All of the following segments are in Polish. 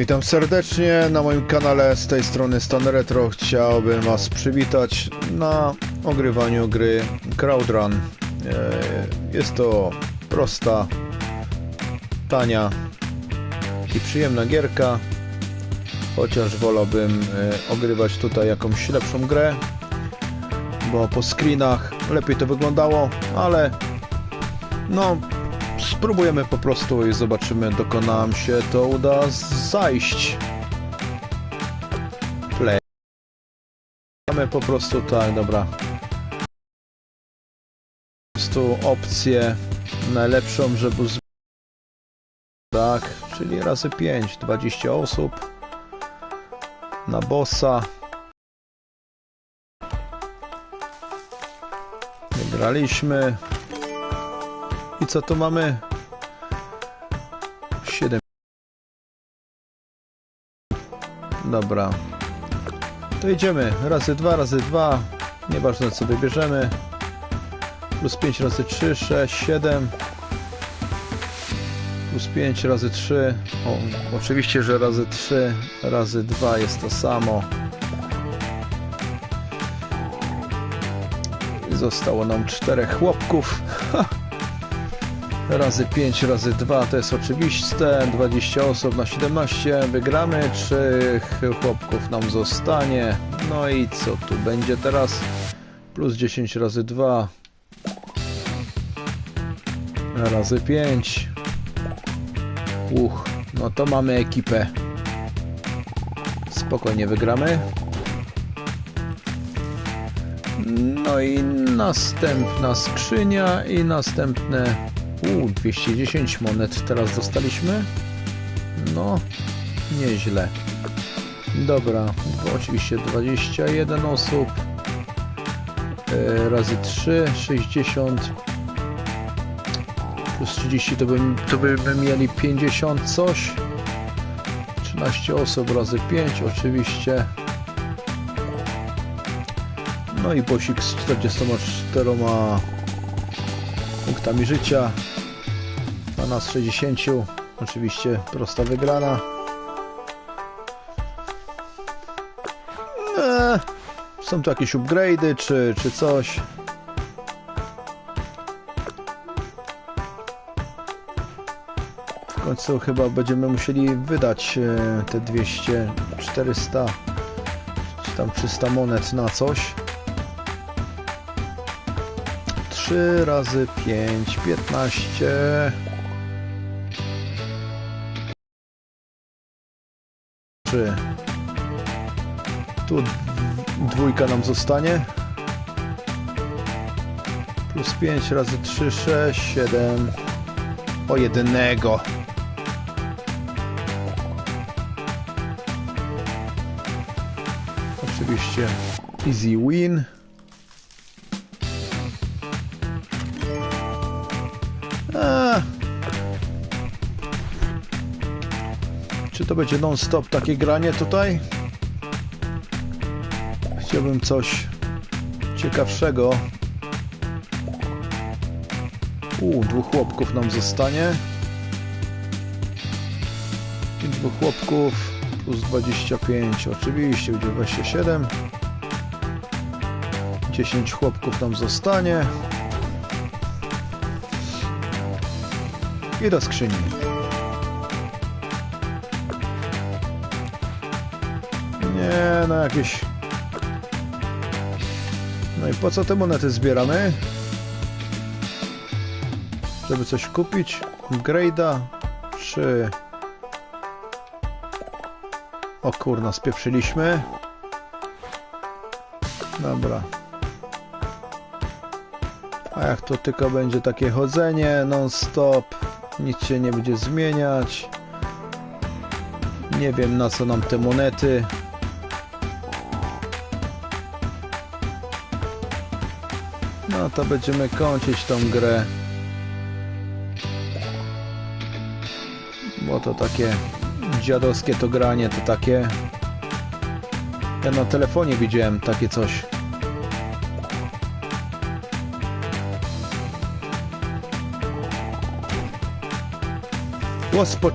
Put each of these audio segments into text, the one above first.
Witam serdecznie na moim kanale z tej strony Stan Retro. Chciałbym Was przywitać na ogrywaniu gry Crowdrun. E, Jest to prosta, tania i przyjemna gierka, chociaż wolałbym e, ogrywać tutaj jakąś lepszą grę, bo po screenach lepiej to wyglądało, ale no spróbujemy po prostu i zobaczymy dokąd nam się to uda zajść. Play. Mamy po prostu tak, dobra. Po prostu opcję najlepszą, żeby z... Tak, czyli razy 5, 20 osób na bossa. Wygraliśmy. I co tu mamy? 7. Dobra. To idziemy. Razy 2, razy 2. Nieważne co wybierzemy. Plus 5 razy 3, 6, 7. Plus 5 razy 3. O, oczywiście, że razy 3 razy 2 jest to samo. Zostało nam 4 chłopków. Ha! Razy 5 razy 2 to jest oczywiste. 20 osób na 17 wygramy 3 chłopków nam zostanie. No i co tu będzie teraz? Plus 10 razy 2 razy 5 uch no to mamy ekipę. Spokojnie wygramy. No i następna skrzynia i następne u, 210 monet teraz dostaliśmy. No, nieźle. Dobra, oczywiście 21 osób. E, razy 3, 60. Plus 30 to, bym, to byśmy mieli 50 coś. 13 osób razy 5 oczywiście. No i bosik z 44 punktami życia. A nas 60. Oczywiście prosta wygrana. Eee, są tu jakieś upgrade'y czy, czy coś. W końcu chyba będziemy musieli wydać e, te 200, 400 czy tam 300 monet na coś. 3 razy 5, 15. Trzy. Tu dwójka nam zostanie. Plus 5 razy 3, 6, 7. O jednego. Oczywiście easy win. Czy to będzie non-stop takie granie tutaj? Chciałbym coś ciekawszego. U, dwóch chłopków nam zostanie. I dwóch chłopków plus 25, oczywiście będzie 27. 10 chłopków nam zostanie. i do skrzyni. Nie, no jakieś... No i po co te monety zbieramy? Żeby coś kupić? Grade'a? Czy... O kurna, spieprzyliśmy. Dobra. A jak to tylko będzie takie chodzenie non-stop, nic się nie będzie zmieniać. Nie wiem na co nam te monety. No to będziemy kończyć tą grę. Bo to takie dziadowskie to granie, to takie... Ja na telefonie widziałem takie coś. Łospot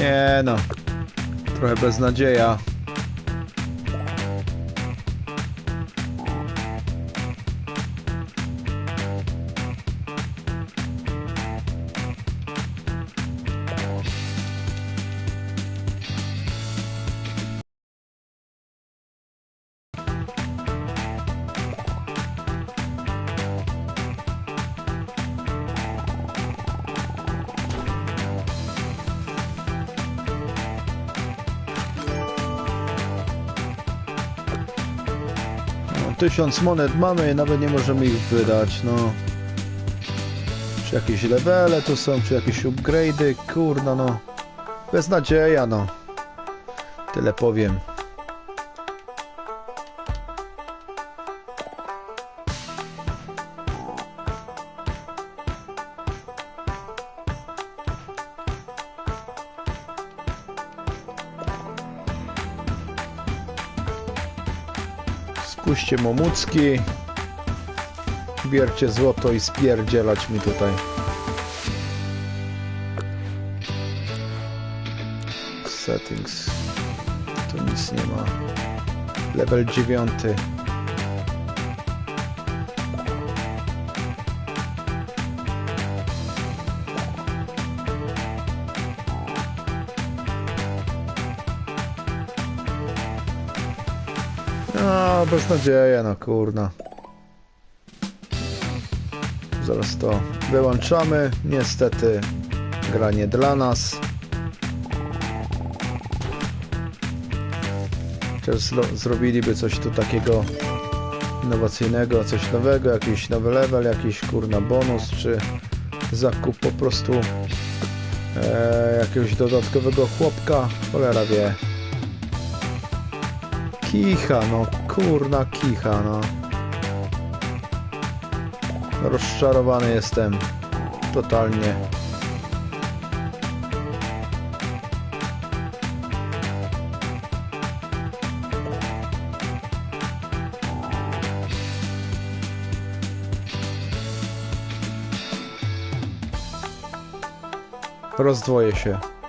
nie no. Trochę beznadzieja. Tysiąc monet mamy i nawet nie możemy ich wydać, no. Czy jakieś levele to są, czy jakieś upgrade'y, kurna no. Beznadzieja, no. Tyle powiem. Spuśćcie momucki. Bierzcie złoto i spierdzielać mi tutaj. Settings. Tu nic nie ma. Level 9. No, beznadzieja, no kurna. Zaraz to wyłączamy. Niestety gra nie dla nas. Chociaż zro zrobiliby coś tu takiego innowacyjnego, coś nowego, jakiś nowy level, jakiś kurna bonus, czy zakup po prostu e, jakiegoś dodatkowego chłopka. Cholera wie. Kicha, no kurna kicha, no. Rozczarowany jestem. Totalnie. Rozdwoję się.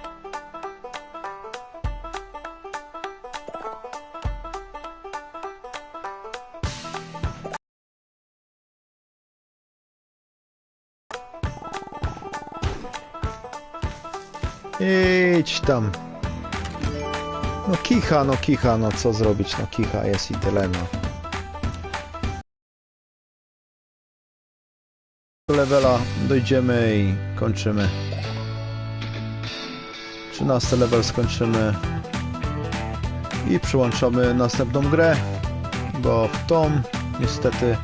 Idź tam. No kicha, no kicha, no co zrobić, no kicha jest i tyle, no. Do levela dojdziemy i kończymy. 13 level skończymy. I przyłączamy następną grę, bo w tą niestety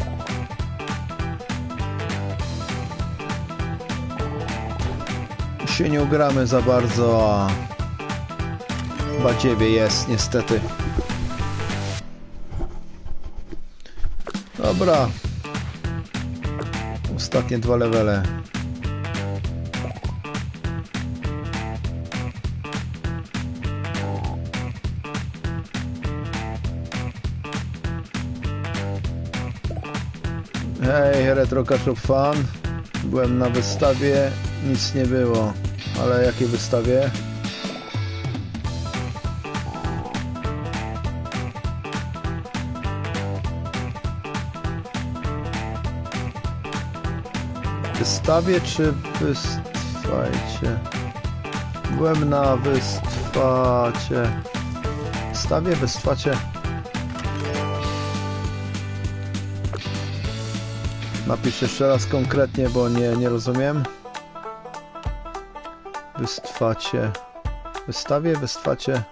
się nie ugramy za bardzo, a badziewie jest niestety. Dobra. Ostatnie dwa levele. Hej, Retro Kaszub Fan. Byłem na wystawie, nic nie było. Ale jakiej wystawie? Wystawie czy wystwajcie? Byłem na wystwacie. Wystawie, wystwacie. Napisz jeszcze raz konkretnie, bo nie, nie rozumiem. Wystwacie. Wystawie, wystwacie.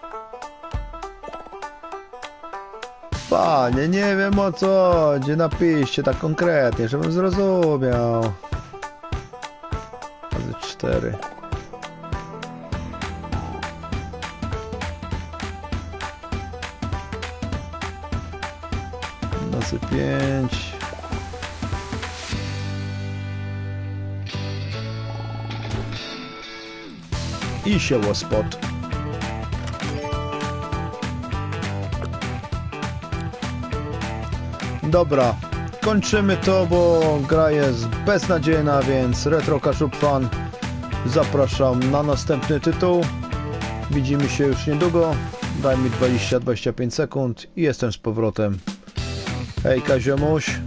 Panie, nie wiem o co chodzi. Napiszcie tak konkretnie, żebym zrozumiał. Razy cztery. Razy pięć. I się spot. Dobra, kończymy to, bo gra jest beznadziejna, więc Retro Kaszub Fan zapraszam na następny tytuł. Widzimy się już niedługo. Daj mi 20-25 sekund i jestem z powrotem. Hej Kaziomuś.